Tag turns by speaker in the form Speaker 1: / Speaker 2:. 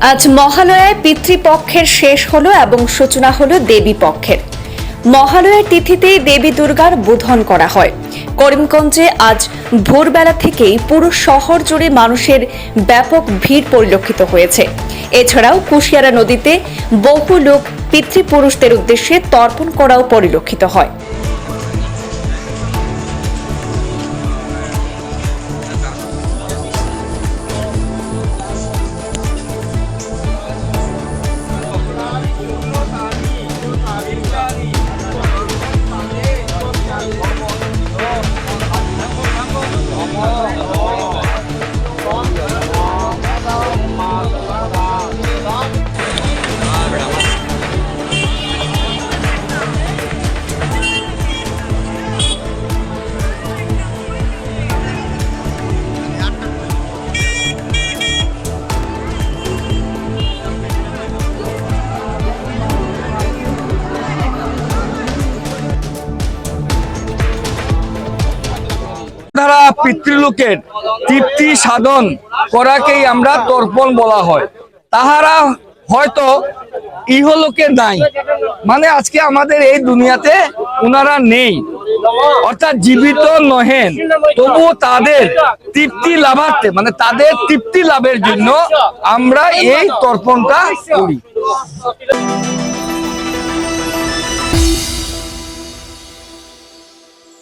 Speaker 1: আজ মহালয়ায় পিতৃপক্ষের শেষ হলো এবং সূচনা হলো দেবী পক্ষের। মহালয়ার তিথিতেই দেবী দুর্গার বোধন করা হয়। করিমগঞ্জে আজ ভোরবেলা থেকেই পুরো শহর জুড়ে মানুষের ব্যাপক ভিড় পরিলক্ষিত হয়েছে। এছাড়াও কুশিয়ারা নদীতে বহু লোক পিতৃপুরুষদের উদ্দেশ্যে তর্পণ করাও পরিলক্ষিত হয়।
Speaker 2: দ্বারা পিতৃলোকের তৃপ্তি সাধন করাকেই আমরা তর্পণ বলা হয়। তাহারা হয়তো ইহলোকে নাই। মানে আজকে আমাদের এই দুনিয়াতে ওনারা নেই। অর্থাৎ জীবিত নহেন। তবুও তাদের তৃপ্তি লাভার্থে মানে তাদের তৃপ্তি লাভের জন্য আমরা এই তর্পণটা করি।